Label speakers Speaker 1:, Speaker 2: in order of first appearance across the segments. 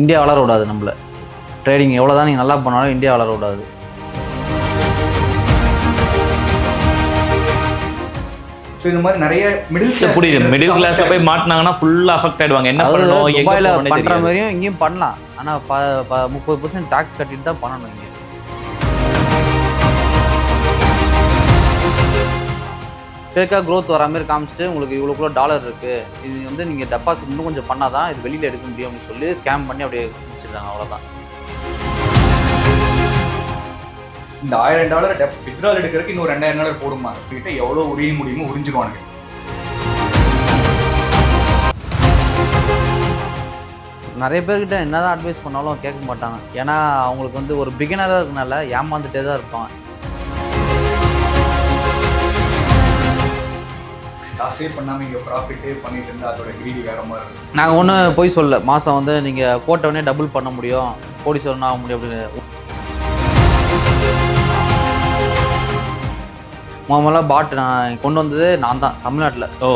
Speaker 1: India வளர விடாது நம்மள. ட்ரேடிங் எவ்வளோ தான் நீங்கள் நல்லா பண்ணாலும் இந்தியா வளர விடாது.
Speaker 2: ஸோ இந்த மாதிரி நிறைய மிடில்
Speaker 3: புரியுது. மிடில் கிளாஸ்ல போய் மாட்டினாங்கன்னா ஃபுல்லா அஃபெக்ட் ஆயிடுவாங்க. என்ன பண்ணணும்? எங்க
Speaker 1: பண்ணுற. மாதிரியும் இங்கேயும் பண்ணலாம். ஆனால் ப ப முப்பது பர்சன்ட் டேக்ஸ் கட்டிட்டு தான் பண்ணணும் இங்கே. ஃபேக்காக க்ரோத் வரா மாதிரி காமிச்சிட்டு உங்களுக்கு இவ்வளோக்குள்ள டாலர் இருக்குது இது வந்து நீங்கள் டெபாசிட் இன்னும் கொஞ்சம் பண்ணால் தான் இது வெளியில் எடுக்க முடியும் அப்படின்னு சொல்லி ஸ்கேம் பண்ணி அப்படியே முடிச்சிருக்காங்க அவ்வளோதான்
Speaker 2: இந்த ஆயிரம் டாலர் வித்ட்ரால் எடுக்கிறதுக்கு இன்னும் ரெண்டாயிரம் டாலர் போடுமா கிட்ட எவ்வளோ உரிய முடியுமோ உறிஞ்சிருவானுங்க
Speaker 1: நிறைய பேர்கிட்ட என்னதான் அட்வைஸ் பண்ணாலும் கேட்க மாட்டாங்க. ஏன்னா அவங்களுக்கு வந்து ஒரு பிகினராக இருக்கனால ஏமாந்துட்டே தான் இருப்பாங்க
Speaker 2: காசே பண்ணாமல் இங்கே ப்ராஃபிட்டே பண்ணிட்டு இருந்தா அதோட கிரீடி வேற மாதிரி இருக்கும்.
Speaker 1: நாங்கள் ஒன்றும் போய் சொல்ல மாதம் வந்து நீங்கள் போட்டவொடனே டபுள் பண்ண முடியும். கோடீஸ்வரன் ஆக முடியும் அப்படின்னு. முதல்ல பாட் நான் கொண்டு வந்தது நான் தான் தமிழ்நாட்டில்.
Speaker 3: ஓ.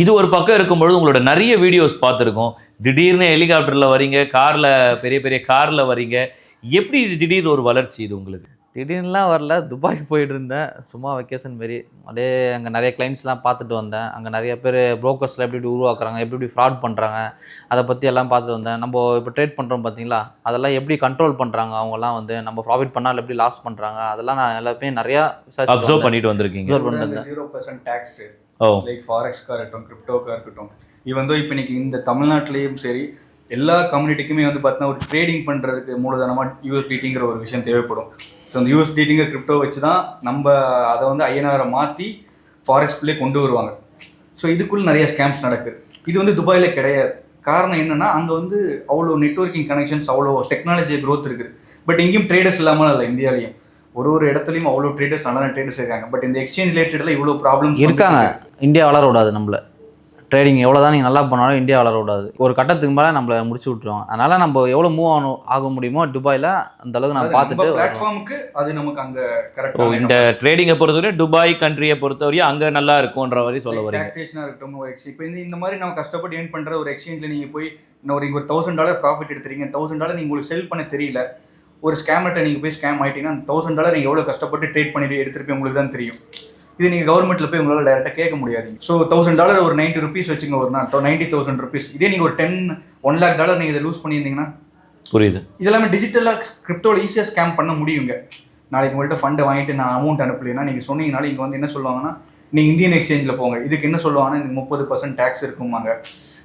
Speaker 3: இது ஒரு பக்கம் இருக்கும்பொழுது உங்களோட நிறைய வீடியோஸ் பார்த்துருக்கோம். திடீர்னு ஹெலிகாப்டரில் வரீங்க காரில் பெரிய பெரிய காரில் வரீங்க. எப்படி இது திடீர்னு ஒரு வளர்ச்சி இது உங்களுக்கு?
Speaker 1: திடீர்னுலாம் வரல. துபாய்க்கு போயிட்டு இருந்தேன் சும்மா வெக்கேஷன் மாரி. அப்படியே அங்கே நிறைய கிளைண்ட்ஸ்லாம் பார்த்துட்டு வந்தேன். அங்கே நிறைய பேர் ப்ரோக்கர்ஸில் எப்படி எப்படி உருவாக்குறாங்க எப்படி எப்படி ஃப்ராட் பண்ணுறாங்க அதை பற்றி எல்லாம் பார்த்துட்டு வந்தேன். நம்ம இப்போ ட்ரேட் பண்ணுறோம் பார்த்தீங்களா? அதெல்லாம் எப்படி கண்ட்ரோல் பண்ணுறாங்க அவங்கலாம் வந்து நம்ம ப்ராஃபிட் பண்ணால் எப்படி லாஸ் பண்ணுறாங்க அதெல்லாம் நான் எல்லாத்தையும் நிறையா
Speaker 3: அப்சர்வ் பண்ணிட்டு வந்திருக்கீங்க.
Speaker 2: ஜீரோ பர்சன்ட் டேக்ஸ்
Speaker 3: ஓ.
Speaker 2: லைக் ஃபாரெக்ஸ்க்காக இருக்கட்டும் கிரிப்டோக்காக இருக்கட்டும். இவன் வந்து இப்போ இன்னைக்கு இந்த தமிழ்நாட்டிலையும் சரி எல்லா கம்யூனிட்டிக்குமே வந்து பார்த்தீங்கன்னா ஒரு ட்ரேடிங் பண்ணுறதுக்கு மூலதனமாக யூஎஸ்டிடிங்கிற ஒரு விஷயம் தேவைப்படும். ஸோ அந்த யூஎஸ்டிடிங்கிற கிரிப்டோ வச்சு தான் நம்ம அதை வந்து ஐஎன்ஆரை மாற்றி ஃபாரெக்ஸ்குள்ளே கொண்டு வருவாங்க. ஸோ இதுக்குள்ள நிறைய ஸ்கேம்ஸ் நடக்குது இது வந்து துபாயில் கிடையாது. காரணம் என்னன்னா அங்கே வந்து அவ்வளோ நெட்வொர்க்கிங் கனெக்ஷன்ஸ் அவ்வளோ டெக்னாலஜி growth இருக்குது. பட் எங்கேயும் ட்ரேடர்ஸ் இல்லாமல் இல்லை இந்தியாலையும். ஒரு ஒரு இடத்துலையும் அவ்வளோ ட்ரேடர்ஸ் நல்ல ட்ரேடர்ஸ் இருக்காங்க. பட் இந்த எக்ஸ்சேஞ்ச் ரிலேட்டடில் இவ்வளோ ப்ராப்ளம்ஸ்
Speaker 1: இருக்காங்க. இந்தியா வளர விடாது நம்மள. ட்ரேடிங் எவ்வளோ தான் நீங்கள் நல்லா பண்ணாலும் இந்தியா வளர விடாது. ஒரு கட்டத்துக்கு மேலே நம்மளை முடிச்சு விட்ருவாங்க அதனால் நம்ம எவ்வளோ மூவ் ஆகணும் ஆக முடியுமோ துபாயில் அந்த அளவுக்கு நான் பார்த்துட்டு.
Speaker 2: பிளாட்ஃபார்முக்கு அது நமக்கு அங்க
Speaker 3: ஓ
Speaker 2: கரெக்டாக
Speaker 3: இந்த ட்ரேடிங்கை பொறுத்தவரை துபாய் கண்ட்ரியை பொறுத்தவரையும் அங்கே நல்லா இருக்கும்ன்ற மாதிரி சொல்ல வரீங்க.
Speaker 2: டாக்ஸேஷனாக இருக்கட்டும் ஒரு எக்ஸ்சேஞ்ச் இப்போ இந்த இந்த மாதிரி நம்ம கஷ்டப்பட்டு ஏர்ன் பண்ற ஒரு எக்ஸ்சேஞ்சில் நீங்க போய் இன்னும் ஒரு இங்க ஒரு தௌசண்ட் டாலர் ப்ராஃபிட் எடுத்துறீங்க. தௌசண்ட் டாலர் நீங்க உங்களுக்கு செல் பண்ண தெரியல. ஒரு ஸ்கேமர்ட்ட நீங்க போய் ஸ்கேம் ஆயிட்டீங்கன்னா அந்த தௌசண்ட் டாலர் நீங்க எவ்வளவு கஷ்டப்பட்டு ட்ரேட் பண்ணி எடுத்துருப்பீங்க உங்களுக்கு தான் தெரியும். இது நீங்க கவர்மெண்ட்ல போய் உங்களால டேரக்டாக கேட்க முடியாது. ஸோ தௌசண்ட் டாலர் ஒரு நைன்டி ருபீஸ் வச்சுங்க ஒரு நாள். நைன்டி தௌசண்ட் ருபீஸ் இதே நீங்க ஒரு டென் ஒன் லேக் டாலர் நீங்க இதை லூஸ் பண்ணியிருந்தீங்கன்னா?
Speaker 3: புரியுது.
Speaker 2: இதெல்லாமே டிஜிட்டலாக கிரிப்டோவில் ஈஸியாக ஸ்கேம் பண்ண முடியுங்க. நாளைக்கு உங்கள்கிட்ட ஃபண்டை வாங்கிட்டு நான் அமௌண்ட் அனுப்பலைன்னா நீங்கள் சொன்னீங்கனால இங்கே வந்து என்ன சொல்லுவாங்கன்னா நீங்கள் இந்தியன் எக்ஸ்சேஞ்சில் போங்க. இதுக்கு என்ன சொல்லுவாங்கன்னா இந்த முப்பது பர்சன்ட் டேக்ஸ் இருக்குமாங்க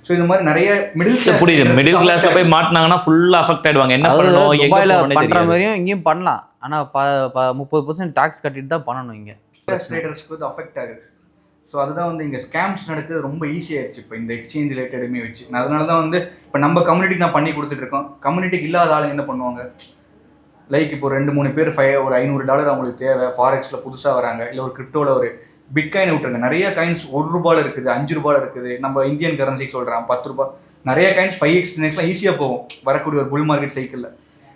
Speaker 2: ஸோ இந்த மாதிரி நிறைய மிடில்
Speaker 3: இல்ல, புரியுது. மிடில் கிளாஸ்ல போய் மாட்டினாங்கன்னா ஃபுல்லா அஃபெக்ட் ஆயிடுவாங்க. என்ன பண்ணணும்?
Speaker 1: பண்ணுற மாதிரியும் இங்கேயும் பண்ணலாம். ஆனால் ப ப முப்பது பர்சன்ட் டேக்ஸ் கட்டிட்டு தான் பண்ணணும் இங்கே.
Speaker 2: ட்ரேடர்ஸ்க்கு வந்து அஃபெக்ட் ஆகுது. ஸோ அதுதான் வந்து இங்கே ஸ்கேம்ஸ் நடக்குது. ரொம்ப ஈஸியாயிருச்சு இப்போ இந்த எக்ஸ்சேஞ்ச் ரிலேட்டடுமே வச்சு. அதனால தான் வந்து இப்போ நம்ம கம்யூனிட்டிக்கு நான் பண்ணி கொடுத்துட்டு இருக்கோம். கம்யூனிட்டிக்கு இல்லாத ஆளுங்க என்ன பண்ணுவாங்க? லைக் இப்போ ரெண்டு மூணு பேர் ஃபைவ் ஒரு ஐநூறு டாலர் அவங்களுக்கு தேவை. ஃபாரெக்ஸில் புதுசாக வராங்க. இல்லை ஒரு கிரிப்டோவில் ஒரு பிட்காயின் விட்டுருங்க. நிறைய காயின்ஸ் ஒரு ரூபாயில் இருக்குது அஞ்சு ரூபாயில் இருக்குது. நம்ம இந்தியன் கரன்சிக்கு சொல்கிறேன் பத்து ரூபாய் நிறைய காயின்ஸ் ஃபைவ் எக்ஸ் டென் ஈஸியாக போகும். வரக்கூடிய ஒரு புல் மார்க்கெட் சைக்கிளில்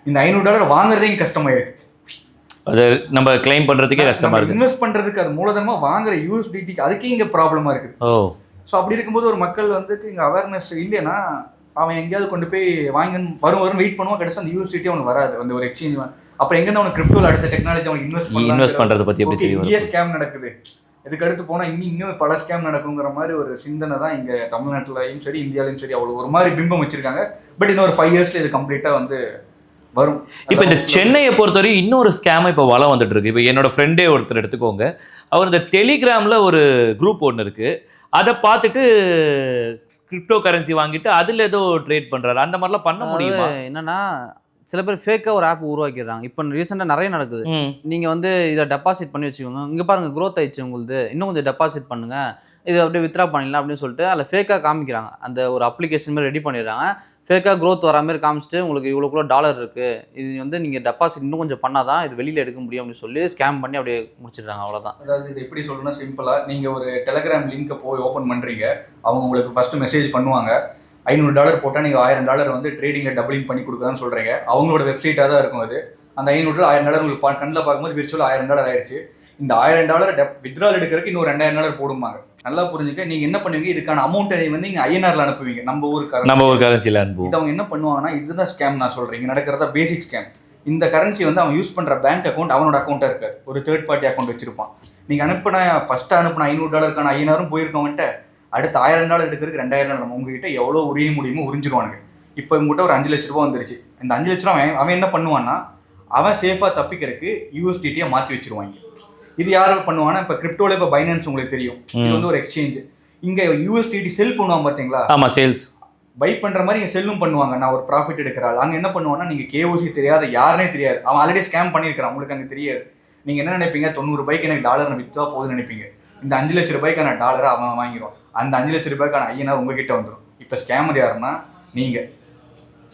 Speaker 2: இந்த ஐநூறு டாலர் வாங்குறதே கஷ்டமாயிருக்கு.
Speaker 3: அது நம்ம கிளைம் பண்றதுக்கே கஷ்டமா இருக்கு.
Speaker 2: இன்வெஸ்ட் பண்றதுக்கு அது மூலதனமா வாங்குற யூஎஸ்டிடிக்கு அதுக்கே இங்க ப்ராப்ளமா இருக்குது.
Speaker 3: ஓ.
Speaker 2: ஸோ அப்படி இருக்கும்போது ஒரு மக்கள் வந்து இங்க அவேர்னஸ் இல்லைன்னா அவன் எங்கேயாவது கொண்டு போய் வாங்கி வரும் வரும் வெயிட் பண்ணுவான். கடைசி அந்த யூஎஸ்டிடி அவனுக்கு வராது. அந்த ஒரு எக்ஸ்சேஞ்ச் அப்புறம் எங்க அவனுக்கு கிரிப்டோல அடுத்த டெக்னாலஜி அவனுக்கு இன்வெஸ்ட்
Speaker 3: இன்வெஸ்ட் பண்றத பத்தி எப்படி தெரிய
Speaker 2: இங்கேயே
Speaker 3: வரும்
Speaker 2: ஸ்கேம் நடக்குது. இதுக்கு அடுத்து போனா இன்னும் இன்னும் பல ஸ்கேம் நடக்குங்கிற மாதிரி ஒரு சிந்தனை தான் இங்க தமிழ்நாட்டுலயும் சரி இந்தியாலயும் சரி அவ்வளவு ஒரு மாதிரி பிம்பம் வச்சிருக்காங்க. பட் இன்னும் ஒரு ஃபைவ் இயர்ஸ்ல இது கம்ப்ளீட்டா வந்து வரும்.
Speaker 3: இப்போ இந்த சென்னையை பொறுத்தவரையும் இன்னொரு ஸ்கேம் இப்போ வளம் வந்துட்டு இருக்கு இப்போ என்னோட ஃப்ரெண்டே ஒருத்தர் எடுத்துக்கோங்க. அவர் இந்த டெலிகிராம்ல ஒரு குரூப் ஒன்று இருக்கு. அதை பார்த்துட்டு கிரிப்டோ கரன்சி வாங்கிட்டு அதுல ஏதோ ட்ரேட் பண்றாரு. அந்த மாதிரிலாம் பண்ண முடியுமா?
Speaker 1: என்னன்னா சில பேர் ஃபேக்காக ஒரு ஆப் உருவாக்கிடுறாங்க. இப்போ ரீசெண்டாக நிறைய நடக்குது. நீங்கள் வந்து இதை டெபாசிட் பண்ணி வச்சுக்கோங்க. இங்கே பாருங்க growth ஆயிடுச்சு உங்களுது. இன்னும் கொஞ்சம் டெபாசிட் பண்ணுங்க. இது அப்படியே வித்ரா பண்ணிடலாம் அப்படின்னு சொல்லிட்டு அதில் ஃபேக்காக காமிக்கிறாங்க. அந்த ஒரு அப்ளிகேஷன் மாதிரி ரெடி பண்ணிடுறாங்க. ஃபேக்காக க்ரோத் வராமாரி மாதிரி காமிச்சிட்டு உங்களுக்கு இவ்வளோக்குள்ள டாலர் இருக்குது இது வந்து நீங்கள் டெபாசிட் இன்னும் கொஞ்சம் பண்ணால் தான் இது வெளியில் எடுக்க முடியும் அப்படின்னு சொல்லி ஸ்கேம் பண்ணி அப்படியே முடிச்சிடுறாங்க. அவ்வளோதான்
Speaker 2: அதாவது இது எப்படி சொல்லணும்னா சிம்பிளாக நீங்கள் ஒரு டெலகிராம் லிங்கை போய் ஓப்பன் பண்ணுறீங்க அவங்க உங்களுக்கு ஃபஸ்ட்டு மெசேஜ் பண்ணுவாங்க. ஐநூறு டாலர் போட்டால் நீங்கள் ஆயிரம் டாலர் வந்து ட்ரேடிங்கில் டபுளிங் பண்ணி கொடுக்குறான்னு சொல்கிறீங்க அவங்களோட வெப்சைட்டாக தான் இருக்கும் அது. அந்த ஐநூறு டாலர் ஆயிரம் டாலர் உங்களுக்கு கண்ணில் பார்க்கும்போது விர்ச்சுவல் ஆயிரம் டாலர் ஆயிடுச்சு இந்த ஆயிரம் டாலர் வித்ரால் எடுக்கிறதுக்கு இன்னும் ரெண்டாயிரம் டாலர் போடுமாங்க நல்லா புரிஞ்சுக்க. நீங்க என்ன பண்ணுவீங்க? இதுக்கான அமௌண்ட்டை வந்து நீங்க ஐஎன்ஆர்ல அனுப்புவீங்க. நம்ம ஊருக்கு
Speaker 3: நம்ம ஒரு கரன்சியில் அனுப்புவோம்.
Speaker 2: இது அவங்க என்ன பண்ணுவாங்கன்னா இதுதான் ஸ்கேம் நான் சொல்றேன். இங்க நடக்கிறதா பேசிக் ஸ்கேம் இந்த கரன்சி வந்து அவன் யூஸ் பண்ற பேங்க் அக்கௌண்ட் அவனோட அக்கௌண்ட்டா இருக்காது ஒரு தேர்ட் பார்ட்டி அக்கௌண்ட் வச்சிருப்பான். நீங்க அனுப்பின ஃபர்ஸ்ட் அனுப்பின ஐநூறு டாலருக்கான ஐநூறும் போயிருக்கவன்ட்ட அடுத்த ஆயிரம் டாலர் எடுக்கிறதுக்கு ரெண்டாயிரம் டாலர் நம்ம உங்ககிட்ட எவ்வளோ உரிய முடியுமோ உறிஞ்சிருவானுங்க. இப்போ இவங்ககிட்ட ஒரு அஞ்சு லட்ச ரூபா வந்துருச்சு. இந்த அஞ்சு லட்ச ரூபா அவன் அவன் என்ன பண்ணுவான்னா அவன் சேஃபாக தப்பிக்கிறதுக்கு யூஎஸ்டிடியை மாற்றி வச்சிருவாங்க. இது யார் பண்ணுவான்னா இப்போ கிரிப்டோல இப்போ பைனான்ஸ் உங்களுக்கு தெரியும். இது வந்து ஒரு எக்ஸ்சேஞ்ச் இங்க யூஎஸ்டிடி செல் பண்ணுவான் பாத்தீங்களா?
Speaker 3: ஆமா சேல்ஸ்
Speaker 2: பை பண்ற மாதிரி இங்க செல்லும் பண்ணுவாங்க. நான் ஒரு ப்ராஃபிட் எடுக்கிறாள் அங்க என்ன பண்ணுவான்னா நீங்க கேஓசி தெரியாத யாருனே தெரியாது. அவன் ஆல்ரெடி ஸ்கேம் பண்ணியிருக்கிறான். உங்களுக்கு அங்க தெரியாது. நீங்க என்ன நினைப்பீங்க? தொண்ணூறு ரூபாய்க்கு எனக்கு டாலர் வித்தா போகுதுன்னு நினைப்பீங்க. இந்த அஞ்சு லட்ச ரூபாய்க்கான டாலரை அவன் வாங்கிடுவான். அந்த அஞ்சு லட்ச ரூபாய்க்கான ஐயனார் உங்ககிட்ட வந்துடும் இப்போ ஸ்கேமர் யாருன்னா நீங்க.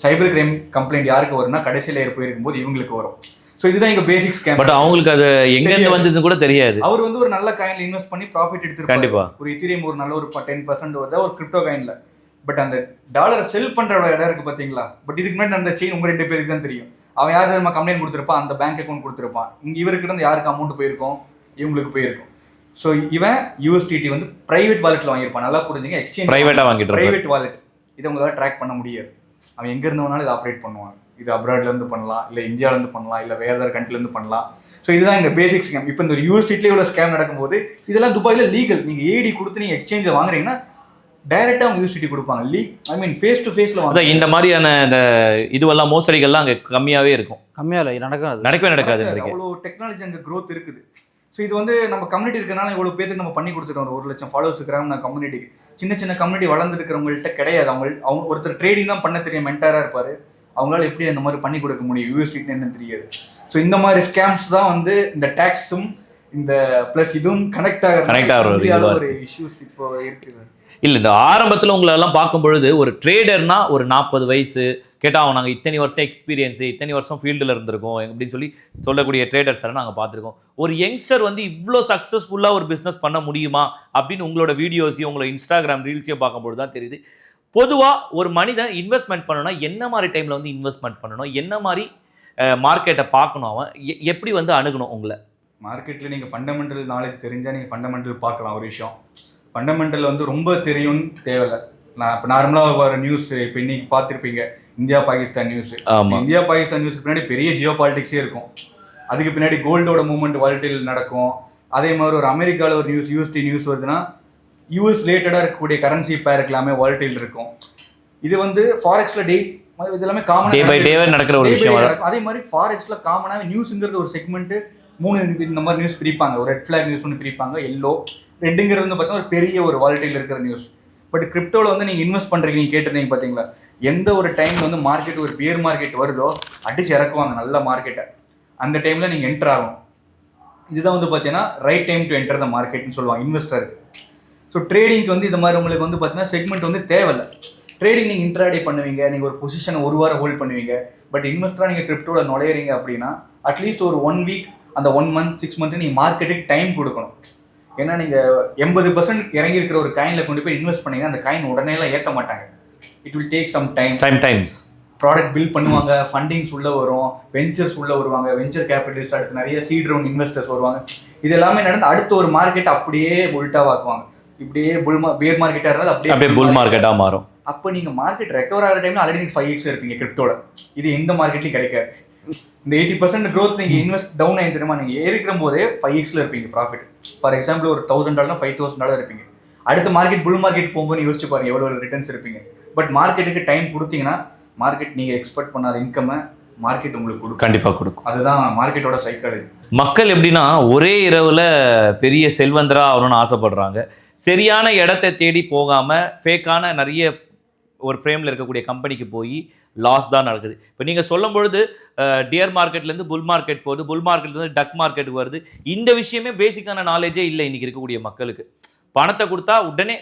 Speaker 2: சைபர் கிரைம் கம்ப்ளைண்ட் யாருக்கு வரும்னா கடைசி லேயர் போயிருக்கும்போது இவங்களுக்கு வரும். ஸோ இதுதான் இங்க பேசிக் ஸ்கேம்
Speaker 3: பட் அவங்களுக்கு அது எங்க இருந்து
Speaker 2: தெரியாது.
Speaker 3: வந்ததுன்னு கூட தெரியாது.
Speaker 2: அவர் வந்து ஒரு நல்ல காயின்ல இன்வெஸ்ட் பண்ணி ப்ராஃபிட் எடுத்துருப்பாரு.
Speaker 3: கண்டிப்பா.
Speaker 2: ஒரு இத்திரியம் ஒரு நல்ல ஒரு டென் பர்சன்ட் வருதா. ஒரு கிரிப்டோ காயின்ல பட் அந்த டாலரை செல் பண்ற இடம் இருக்கு பாத்தீங்களா? பட் இதுக்கு முன்னாடி அந்த செயின் உங்க ரெண்டு பேருக்கு தான் தெரியும். அவன் யார் நம்ம கம்ப்ளைண்ட் கொடுத்துருப்பான் அந்த பேங்க் அக்கௌண்ட் கொடுத்துருப்பான். இங்க இவர்கிட்ட இருந்து யாருக்கு அமௌண்ட் போயிருக்கும்? இவங்களுக்கு போயிருக்கும். ஸோ இவன் யூஎஸ்டிடி வந்து பிரைவேட் வாலெட்ல வாங்கியிருப்பான். நல்லா புரிஞ்சுங்க. எக்ஸ்சேஞ்ச்
Speaker 3: பிரைவேட்டா வாங்கிட்டு.
Speaker 2: பிரைவேட் வாலெட் இதை உங்களால ட்ராக் பண்ண முடியாது. அவன் எங்க இருந்து வேணாலும் இதை ஆப்ரேட் பண்ணுவான். இது அப்ராட்ல இருந்து பண்ணலாம் இல்ல இந்தியால இருந்து பண்ணலாம் இல்ல வேற ஏதாவது இருந்து பண்ணலாம். ஸோ இதுதான் இங்க பேசிக் ஸ்கேம் இப்போ இந்த யூஎஸ்டிலே உள்ள ஸ்கேம் நடக்கும்போது இதெல்லாம் துபாயில லீகல் நீங்க ஏடி கொடுத்து நீங்க எக்ஸ்சேஞ்சை வாங்குறீங்கன்னா டைரக்டா அவங்க யூஎஸ்டிடி கொடுப்பாங்க. லீ ஐ மீன் ஃபேஸ் டு ஃபேஸ்ல
Speaker 3: அதான் இந்த மாதிரியான இந்த இதுவெல்லாம் மோசடிகள்லாம் அங்க கம்மியாவே இருக்கும்.
Speaker 1: கம்மியாக இல்லை நடக்காது.
Speaker 3: நடக்கவே நடக்காதுன்றீங்க
Speaker 2: அவ்வளோ டெக்னாலஜி அங்க growth இருக்குது. ஸோ இது வந்து நம்ம கம்யூனிட்டி இருக்கனால இவ்வளோ பேருக்கு நம்ம பண்ணி கொடுத்துட்டோம். ஒரு லட்சம் ஃபாலோவர்ஸ் இருக்கிறாங்க நான் கம்யூனிட்டிக்கு சின்ன சின்ன கம்யூனிட்டி வளர்ந்துருக்கிறவங்கள்ட்ட கிடையாது. அவங்க அவங்க ஒருத்தர் ட்ரேடிங் தான் பண்ண தெரியும் மென்டாராக இருப்பாரு. அவங்களால எப்படி அந்த மாதிரி பண்ணி கொடுக்க முடியும்? யூஎஸ்டின்னு என்ன தெரியாது. ஸோ இந்த மாதிரி ஸ்கேம்ஸ் தான் வந்து இந்த டேக்ஸும் இந்த ப்ளஸ் இதுவும் கனெக்ட்
Speaker 3: ஆகுற ஒரு
Speaker 2: இஷ்யூஸ் இப்போ இருக்குது
Speaker 3: இல்லை இந்த ஆரம்பத்தில் உங்களெல்லாம் பார்க்கும் பொழுது ஒரு ட்ரேடர்னா ஒரு நாற்பது வயசு கேட்டால் அவன் இத்தனை வருஷம் எக்ஸ்பீரியன்ஸு இத்தனை வருஷம் ஃபீல்டில் இருந்திருக்கோம் அப்படின்னு சொல்லி சொல்லக்கூடிய ட்ரேடர்ஸ் எல்லாம் பார்த்துருக்கோம். ஒரு யங்ஸ்டர் வந்து இவ்வளோ சக்ஸஸ்ஃபுல்லாக ஒரு பிஸ்னஸ் பண்ண முடியுமா? அப்படின்னு உங்களோட வீடியோஸையும் உங்களோட இன்ஸ்டாகிராம் ரீல்ஸையும் பார்க்கும்பொழுது தான் தெரியுது. பொதுவாக ஒரு மனிதன் இன்வெஸ்ட்மெண்ட் பண்ணணும்னா என்ன மாதிரி டைமில் வந்து இன்வெஸ்ட்மெண்ட் பண்ணணும்? என்ன மாதிரி மார்க்கெட்டை பார்க்கணும் அவன்? எ- எப்படி வந்து அணுகணும் உங்களை?
Speaker 2: மார்க்கெட்டில் நீங்கள் ஃபண்டமெண்டல் நாலேஜ் தெரிஞ்சால் நீங்கள் ஃபண்டமெண்டல் பார்க்கலாம் ஒரு விஷயம். ஃபண்டமெண்டல் வந்து ரொம்ப தெரியும்னு தேவையில்ல. நான் இப்போ நார்மலாக வர நியூஸ் இப்போ இன்னைக்கு பார்த்துருப்பீங்க. India Pakistan news India Pakistan நியூஸ்க்கு பின்னாடி பெரிய ஜியோ பாலிடிக்ஸே இருக்கும். அதுக்கு பின்னாடி கோல்டோட மூவ்மெண்ட் வாலட்டில் நடக்கும். அதே மாதிரி ஒரு அமெரிக்காவில் ஒரு நியூஸ் யூஎஸ்டி நியூஸ் வருதுன்னா யூஎஸ் ரிலேட்டடாக இருக்கக்கூடிய கரன்சி பேர் எல்லாமே வாலட்டில் இருக்கும். இது வந்து ஃபாரெக்ஸில் டே இது எல்லாமே காமன்
Speaker 3: டே பை டேவே நடக்கிற ஒரு விஷயம்
Speaker 2: அதே மாதிரி ஃபாரெக்ஸ்ல காமனாக நியூஸ்ங்கிறது ஒரு செக்மெண்ட் மூணு இந்த மாதிரி நியூஸ் பிரிப்பாங்க. ஒரு ரெட் ஃபிளாக் நியூஸ் ஒன்று பிரிப்பாங்க. எல்லோ ரெட்டுங்கிறது வந்து பார்த்தீங்கன்னா ஒரு பெரிய ஒரு வாலட்டில் இருக்கிற நியூஸ் பட் கிரிப்டோவில் வந்து நீங்கள் இன்வெஸ்ட் பண்ணுறீங்க நீங்கள் கேட்டிருந்தீங்க பார்த்தீங்களா எந்த ஒரு டைம் வந்து மார்க்கெட் ஒரு பியர் மார்க்கெட் வருதோ அடிச்சு இறக்குவாங்க நல்ல மார்க்கெட்டை அந்த டைமில் நீங்கள் என்டர் ஆகும் இதுதான் வந்து பார்த்தீங்கன்னா right time to enter the மார்க்கெட்னு சொல்லுவாங்க இன்வெஸ்டருக்கு ஸோ ட்ரேடிங்க்கு வந்து இந்த மாதிரி உங்களுக்கு வந்து பார்த்தீங்கன்னா செக்மெண்ட் வந்து தேவையில்லை. ட்ரேடிங் நீங்கள் இன்ட்ராடே பண்ணுவீங்க நீங்கள் ஒரு பொசிஷனை ஒரு வாரம் ஹோல்ட் பண்ணுவீங்க. பட் இன்வெஸ்டராக நீங்கள் கிரிப்டோவில் நுழையிறீங்க அப்படின்னா அட்லீஸ்ட் ஒரு ஒன் வீக் அந்த ஒன் மந்த் சிக்ஸ் மந்த்து நீங்கள் மார்க்கெட்டுக்கு டைம் கொடுக்கணும். ஏன்னா நீங்கள் எண்பது பர்சன்ட் இறங்கி இருக்கிற ஒரு காயினில் கொண்டு போய் இன்வெஸ்ட் பண்ணீங்கன்னா அந்த காயின் உடனேலாம் ஏற்ற மாட்டாங்க. It will take some time
Speaker 3: sometimes
Speaker 2: product build பண்ணுவாங்க ஃபண்டிங்ஸ் உள்ள வரும் வெஞ்சர்ஸ் உள்ள வருவாங்க வெஞ்சர் கேபிட்டலிஸ்ட் அடுத்து நிறைய சீட் ரவுண்ட் இன்வெஸ்டர்ஸ் வருவாங்க. இது எல்லாமே நடந்து அடுத்த ஒரு மார்க்கெட் அப்படியே உல்ட்டாவாக்குவாங்க இப்படியே புல் பியர் மார்க்கெட்டாக இருந்தால் அப்படியே
Speaker 3: அப்படியே புல் மார்க்கெட்டா மாறும்.
Speaker 2: அப்போ நீங்கள் மார்க்கெட் ரெக்கவர் ஆகிற டைம்ல ஆல்ரெடி நீங்கள் ஃபைவ் எக்ஸ் இருப்பீங்க கிரிப்டோல இது எந்த மார்க்கெட்லையும் கிடைக்காது. இந்த எயிட்டி பர்சன்ட் க்ரோத் நீங்கள் இன்வெஸ்ட் டவுன் ஆகி தெரியுமா? நீங்கள் ஏறிக்கிற போதே ஃபைவ் எக்ஸில் இருப்பீங்க ப்ராஃபிட் ஃபார் எக்ஸாம்பிள் ஒரு thousand dollar five thousand dollar இருப்பீங்க. அடுத்த மார்க்கெட் புல் மார்க்கெட் போகும்போது யோசிச்சு பாருங்க எவ்வளோ ரிட்டர்ன்ஸ் இருப்பீங்க. பட் மார்க்கெட்டுக்கு டைம் கொடுத்தீங்கன்னா மார்க்கெட் நீங்கள் எக்ஸ்பெக்ட் பண்ணாத இன்கம்மை மார்க்கெட் உங்களுக்கு கொடுக்கும்.
Speaker 3: கண்டிப்பா கொடுக்கும்.
Speaker 2: அதுதான் மார்க்கெட்டோட சைக்காலஜி
Speaker 3: மக்கள் எப்படின்னா ஒரே இரவுல பெரிய செல்வந்தரா ஆகணும்னு ஆசைப்படுறாங்க. சரியான இடத்தை தேடி போகாம ஃபேக்கான நிறைய ஒரு ஃப்ரேமில் இருக்கக்கூடிய கம்பெனிக்கு போய் லாஸ் தான் நடக்குது. இப்போ நீங்கள் சொல்லும் பொழுது டியர் மார்க்கெட்லேருந்து புல் மார்க்கெட் போகுது புல் மார்க்கெட்லேருந்து டக் மார்க்கெட் வருது. இந்த விஷயமே பேசிக்கான நாலேஜே இல்லை இன்றைக்கி இருக்கக்கூடிய மக்களுக்கு. பணத்தை கொடுத்தா உடனே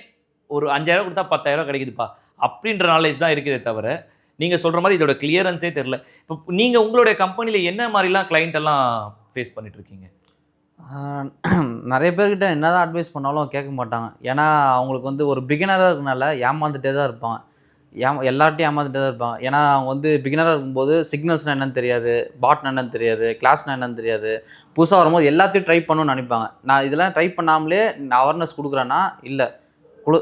Speaker 3: ஒரு அஞ்சாயிரம் கொடுத்தா பத்தாயிரம் கிடைக்குதுப்பா. அப்படின்ற நாலேஜ் தான் இருக்குதே தவிர நீங்கள் சொல்கிற மாதிரி இதோட கிளியரன்ஸே தெரில இப்போ நீங்கள் உங்களுடைய கம்பெனியில் என்ன மாதிரிலாம் கிளைண்ட் எல்லாம் ஃபேஸ் பண்ணிட்டு இருக்கீங்க?
Speaker 1: நிறைய பேர்கிட்ட என்னதான் அட்வைஸ் பண்ணாலும் கேட்க மாட்டாங்க. ஏன்னா அவங்களுக்கு வந்து ஒரு பிகினராக இருக்கனால ஏமாந்துட்டே தான் இருப்பாங்க. ஏமா எல்லார்ட்டையும் ஏமாந்துட்டு தான் இருப்பாங்க ஏன்னா அவங்க வந்து பிகினராக இருக்கும்போது சிக்னல்ஸ்னால் என்னன்னு தெரியாது பாட்னா என்னன்னு தெரியாது கிளாஸ்னா என்னன்னு தெரியாது. புதுசாக வரும்போது எல்லாத்தையும் ட்ரை பண்ணணும்னு நினைப்பாங்க. நான் இதெல்லாம் ட்ரை பண்ணாமலே நான் அவேர்னஸ் கொடுக்குறேன்னா இல்லை. குழு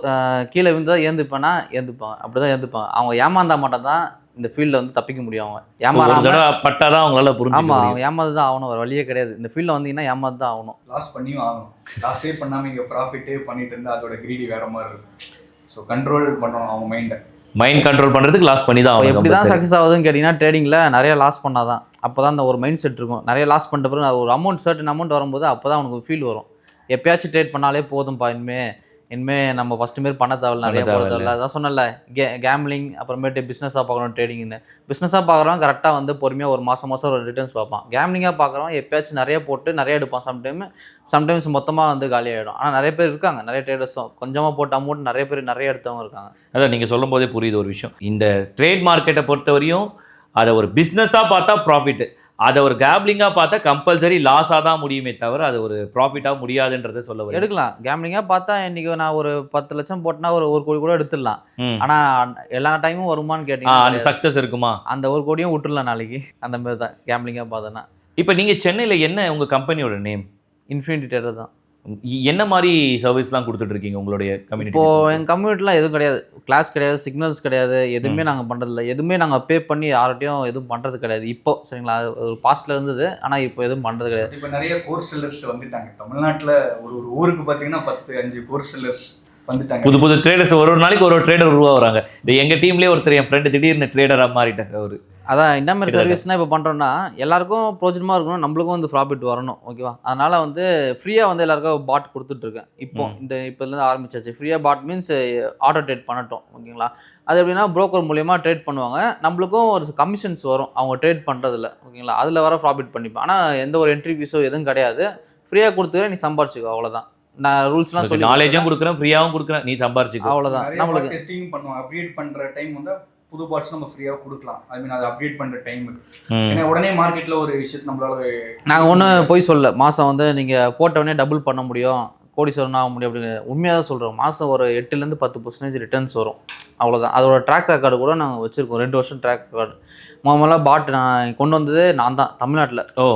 Speaker 1: கீழே விழுந்தா ஏந்துப்பேன்னா ஏந்துப்பாங்க அப்படி தான் ஏந்துப்பாங்க அவங்க ஏமாந்தா மட்டும் தான் இந்த ஃபீல்டில் வந்து தப்பிக்க முடியும் அவங்க. ஏமாறாம
Speaker 3: தடவை பட்டாதான் அவங்களால புரிஞ்சுக்க
Speaker 1: ஆமாம் அவங்க ஏமாந்து தான் ஆகணும் வேறு வழியே கிடையாது. இந்த ஃபீல்டில் வந்தீங்கன்னா ஏமாந்து தான் ஆகணும்.
Speaker 2: லாஸ் பண்ணியும் ஆகணும். லாஸே பண்ணாமல் இங்கே ப்ராஃபிட்டே பண்ணிட்டு இருந்தா அதோட கிரீடி வேற மாதிரி இருக்கும். ஸோ கண்ட்ரோல் பண்ணணும் அவங்க மைண்டை
Speaker 3: மைண்ட் கண்ட்ரோல் பண்றதுக்கு லாஸ் பண்ணி தான்
Speaker 1: எப்படி தான். சக்ஸஸ் ஆகுதுன்னு கேட்டிங்கன்னா ட்ரேடிங்கில் நிறைய லாஸ் பண்ணாதான். அப்போ தான் அந்த ஒரு மைண்ட் செட் இருக்கும். நிறைய லாஸ் பண்ணிட்ட பிறகு ஒரு அமௌண்ட் சர்டன் அமௌண்ட் வரும்போது அப்போ தான் அவனுக்கு ஃபீல் வரும். எப்பயாச்சும் ட்ரேட் பண்ணாலே போதும்ப்பா இனிமே. இனிமே நம்ம ஃபஸ்ட்டு மாரி பண்ண தேவையில்ல நிறைய போட
Speaker 3: தேவையில்ல.
Speaker 1: அதான் சொன்னல கே கேம்லிங் அப்புறமேட்டு பிஸ்னஸாக பார்க்கணும் ட்ரேடிங்னு பிஸ்னஸாக பார்க்குறவன் கரெக்டாக வந்து பொறுமையாக ஒரு மாதம் மாதம் ஒரு ரிட்டர்ன்ஸ் பார்ப்பான். கேம்லிங்காக பார்க்குறவன் எப்பயாச்சும் நிறைய போட்டு நிறைய எடுப்பான். சம்டைம் சம்டைம்ஸ் மொத்தமாக வந்து காலி ஆகிடும் ஆனால் நிறைய பேர் இருக்காங்க நிறைய ட்ரேடர்ஸும் கொஞ்சமாக போட்ட அமௌண்ட் நிறைய பேர் நிறைய எடுத்தவங்க இருக்காங்க.
Speaker 3: அதான் நீங்க சொல்லும் போதே புரியுது ஒரு விஷயம். இந்த ட்ரேட் மார்க்கெட்டை பொறுத்தவரையும் அதை ஒரு பிஸ்னஸா பார்த்தா ப்ராஃபிட் அதை ஒரு கேப்லிங்கா பார்த்தா கம்பல்சரி லாஸாக தான் முடியுமே தவிர அது ஒரு ப்ராஃபிட்டாக முடியாதுன்றதை சொல்ல
Speaker 1: எடுக்கலாம். கேம்லிங்காக பார்த்தா இன்னைக்கு நான் ஒரு பத்து லட்சம் போட்டேன்னா ஒரு ஒரு கோடி கூட எடுத்துடலாம்.
Speaker 3: ம்.
Speaker 1: ஆனா எல்லா டைமும் வருமான்னு
Speaker 3: ஆ, அந்த
Speaker 1: கேட்டீங்கன்னா
Speaker 3: சக்ஸஸ் இருக்குமா?
Speaker 1: அந்த ஒரு கோடியும் விட்டுறலாம் நாளைக்கு. அந்த மாதிரி தான். கேம்லிங்காக பார்த்தோன்னா.
Speaker 3: இப்போ நீங்க சென்னையில என்ன உங்க கம்பெனியோட நேம்
Speaker 1: இன்ஃபினிட்டி டேட்டர் தான்.
Speaker 3: என்ன மாதிரி சர்வீஸ்லாம் கொடுத்துட்டு இருக்கீங்க உங்களுடைய
Speaker 1: இப்போ
Speaker 3: கம்யூனிட்டி
Speaker 1: எங்கள் கம்யூனிட்டிலாம் எதுவும் கிடையாது. கிளாஸ் கிடையாது சிக்னல்ஸ் கிடையாது எதுவுமே நாங்கள் பண்ணுறதில்ல எதுவுமே நாங்கள் பே பண்ணி யார்கிட்டயும் எதுவும் பண்ணுறது கிடையாது. இப்போ சரிங்களா? அது ஒரு பாஸ்ட்ல இருந்தது ஆனால் இப்போ எதுவும் பண்ணுறது கிடையாது.
Speaker 2: இப்போ நிறைய கோர்ஸ் செல்லர்ஸ் வந்துட்டாங்க. தமிழ்நாட்டில் ஒரு ஒரு ஊருக்கு பார்த்தீங்கன்னா பத்து அஞ்சு கோர்ஸ் செல்லர்ஸ் வந்துட்டாங்க.
Speaker 3: புது புது ட்ரேடர்ஸ் ஒரு ஒரு நாளைக்கு ஒரு ஒரு ட்ரேடர் உருவாகுறாங்க. இந்த எங்க டீம்லயே ஒருத்தர் என் ஃப்ரெண்டு திடீர்னு ட்ரேடராக மாறிட்டாங்க அவரு.
Speaker 1: அதான் என்ன மாதிரி. சர்வீஸ்னால் இப்போ பண்ணுறோன்னா எல்லாருக்கும் பிரோஜனமாக இருக்கணும் நம்மளுக்கும் வந்து ப்ராஃபிட் வரணும் ஓகேவா அதனால வந்து ஃப்ரீயாக வந்து எல்லாருக்கும் பாட் கொடுத்துட்ருக்கேன் இப்போ. இந்த இப்போலேருந்து ஆரம்பிச்சாச்சு. ஃப்ரீயாக பாட் மீன்ஸ் ஆட்டோ ட்ரேட் பண்ணட்டும் ஓகேங்களா அது எப்படின்னா புரோக்கர் மூலியமாக ட்ரேட் பண்ணுவாங்க. நம்மளுக்கும் ஒரு கமிஷன்ஸ் வரும். அவங்க ட்ரேட் பண்ணுறதுல ஓகேங்களா அதில் வர ப்ராஃபிட் பண்ணிப்பேன். ஆனால் எந்த ஒரு என்ட்ரி ஃபீஸோ எதுவும் கிடையாது. ஃப்ரீயாக கொடுத்துக்கிறேன் நீ சம்பாரிச்சுக்கோ அவ்வளோதான் நான் ரூல்ஸ்லாம் சொல்லி
Speaker 3: நாலேஜும் கொடுக்குறேன். ஃப்ரீயாவும் கொடுக்குறேன் நீ சம்பாரிச்சுக்கோ.
Speaker 1: அவ்வளோதான் நம்மளுக்கு
Speaker 2: டெஸ்டிங் பண்ணுவோம் அப்டேட் பண்ற டைம் வந்து புது பார்ட்ஸ் நம்ம ஃப்ரீயாக கொடுக்கலாம். ஐ மீன் அதை அப்டேட் பண்ற டைம்
Speaker 3: ம்.
Speaker 2: ஏன்னா உடனே மார்க்கெட்ல ஒரு விஷயத்தை நம்மளால
Speaker 1: நாங்கள் ஒன்றும் போய் சொல்ல மாதம் வந்து நீங்கள் போட்டவொடனே டபுள் பண்ண முடியும். கோடீஸ்வரன் ஆக முடியும் அப்படின்னு உண்மையாக தான் சொல்கிறோம் மாதம் ஒரு எட்டுலேருந்து பத்து பர்சன்டேஜ் ரிட்டர்ன்ஸ் வரும். அவ்வளோதான் அதோட ட்ராக் ரெக்கார்டு கூட நாங்கள் வச்சுருக்கோம். ரெண்டு வருஷம் ட்ராக் ரெக்கார்டு முதல்ல பாட் நான் கொண்டு வந்ததே நான் தான் தமிழ்நாட்டில்.
Speaker 3: ஓ.